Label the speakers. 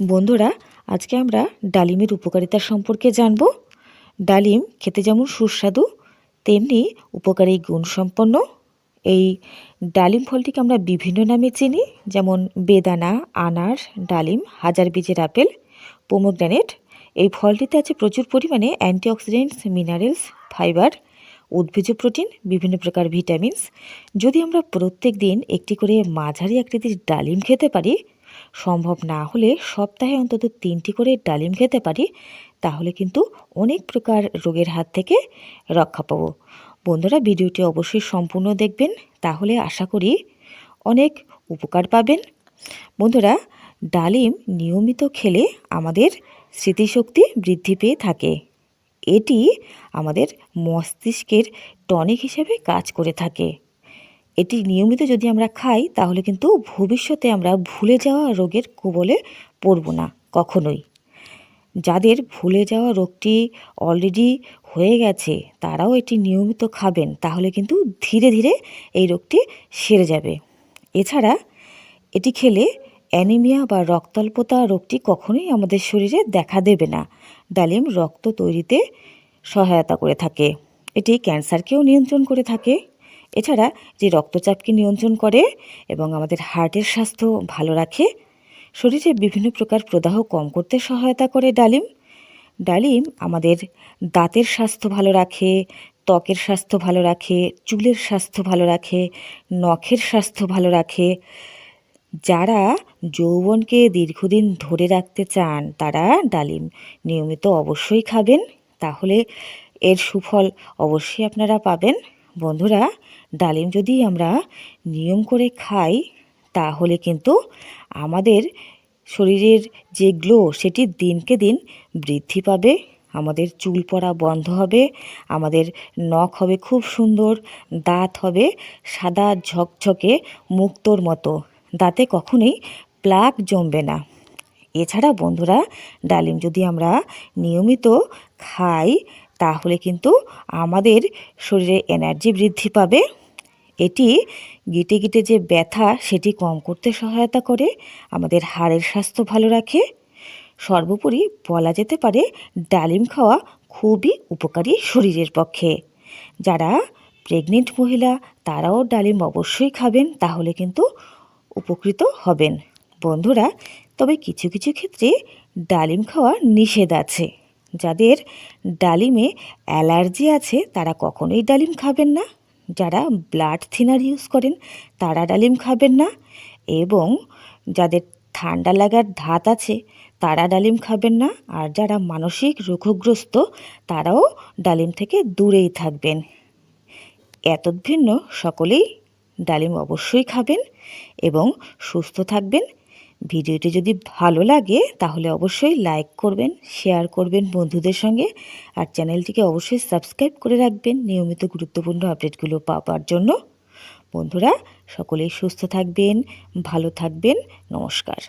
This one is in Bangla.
Speaker 1: বন্ধুরা, আজকে আমরা ডালিমের উপকারিতা সম্পর্কে জানব। ডালিম খেতে যেমন সুস্বাদু, তেমনি উপকারী গুণসম্পন্ন। এই ডালিম ফলটিকে আমরা বিভিন্ন নামে চিনি, যেমন বেদানা, আনার, ডালিম, হাজার বীজের আপেল, পোমোগ্রানেট। এই ফলটিতে আছে প্রচুর পরিমাণে অ্যান্টিঅক্সিডেন্টস, মিনারেলস, ফাইবার উদ্ভিজ প্রোটিন, বিভিন্ন প্রকার ভিটামিনস। যদি আমরা প্রত্যেক দিন একটি করে মাঝারি আকৃতির ডালিম খেতে পারি সম্ভব না হলে সপ্তাহে অন্তত তিনটি করে ডালিম খেতে পারি, তাহলে কিন্তু অনেক প্রকার রোগের হাত থেকে রক্ষা পাবো। বন্ধুরা, ভিডিওটি অবশ্যই সম্পূর্ণ দেখবেন, তাহলে আশা করি অনেক উপকার পাবেন। বন্ধুরা, ডালিম নিয়মিত খেলে আমাদের স্মৃতিশক্তি বৃদ্ধি পেয়ে থাকে। এটি আমাদের মস্তিষ্কের টনিক হিসেবে কাজ করে থাকে। এটি নিয়মিত যদি আমরা খাই, তাহলে কিন্তু ভবিষ্যতে আমরা ভুলে যাওয়া রোগের কবলে পড়ব না, কখনোই। যাদের ভুলে যাওয়া রোগটি অলরেডি হয়ে গেছে, তারাও এটি নিয়মিত খাবেন, তাহলে কিন্তু ধীরে ধীরে এই রোগটি সেরে যাবে। এছাড়া, এটি খেলে অ্যানিমিয়া বা রক্তাল্পতা রোগটি কখনোই আমাদের শরীরে দেখা দেবে না। ডালিম রক্ত তৈরিতে সহায়তা করে থাকে। এটি ক্যান্সারকেও নিয়ন্ত্রণ করে থাকে। এছাড়া যে রক্তচাপকে নিয়ন্ত্রণ করে এবং আমাদের হার্টের স্বাস্থ্য ভালো রাখে, শরীরে বিভিন্ন প্রকার প্রদাহ কম করতে সহায়তা করে ডালিম। ডালিম আমাদের দাঁতের স্বাস্থ্য ভালো রাখে, ত্বকের স্বাস্থ্য ভালো রাখে, চুলের স্বাস্থ্য ভালো রাখে, নখের স্বাস্থ্য ভালো রাখে। যারা যৌবনকে দীর্ঘদিন ধরে রাখতে চান, তারা ডালিম নিয়মিত অবশ্যই খাবেন। তাহলে এর সুফল অবশ্যই আপনারা পাবেন। বন্ধুরা, ডালিম যদি আমরা নিয়ম করে খাই, তাহলে কিন্তু আমাদের শরীরের যে গ্লো, সেটি দিনকে দিন বৃদ্ধি পাবে, আমাদের চুল পড়া বন্ধ হবে, আমাদের নখ হবে খুব সুন্দর, দাঁত হবে সাদা ঝকঝকে মুক্তোর মতো, দাঁতে কখনোই প্লাক জমবে না। এছাড়া বন্ধুরা, ডালিম যদি আমরা নিয়মিত খাই তাহলে কিন্তু আমাদের শরীরে এনার্জি বৃদ্ধি পাবে। এটি গিটে গিটে যে ব্যথা, সেটি কম করতে সহায়তা করে, আমাদের হাড়ের স্বাস্থ্য ভালো রাখে। সর্বোপরি বলা যেতে পারে, ডালিম খাওয়া খুবই উপকারী শরীরের পক্ষে। যারা প্রেগনেন্ট মহিলা, তারাও ডালিম অবশ্যই খাবেন, তাহলে কিন্তু উপকৃত হবেন। বন্ধুরা, তবে কিছু কিছু ক্ষেত্রে ডালিম খাওয়া নিষেধ আছে। যাদের ডালিমে অ্যালার্জি আছে, তারা কখনোই ডালিম খাবেন না। যারা ব্লাড থিনার ইউজ করেন, তারা ডালিম খাবেন না। এবং যাদের ঠান্ডা লাগার ধাত আছে, তারা ডালিম খাবেন না। আর যারা মানসিক রোগগ্রস্ত, তারাও ডালিম থেকে দূরেই থাকবেন। এতদ্ভিন্ন সকলেই ডালিম অবশ্যই খাবেন এবং সুস্থ থাকবেন। ভিডিওটি যদি ভালো লাগে, তাহলে অবশ্যই লাইক করবেন শেয়ার করবেন বন্ধুদের সঙ্গে। আর চ্যানেলটিকে অবশ্যই সাবস্ক্রাইব করে রাখবেন নিয়মিত গুরুত্বপূর্ণ আপডেটগুলো পাওয়ার জন্য। বন্ধুরা, সকলেই সুস্থ থাকবেন, ভালো থাকবেন। নমস্কার।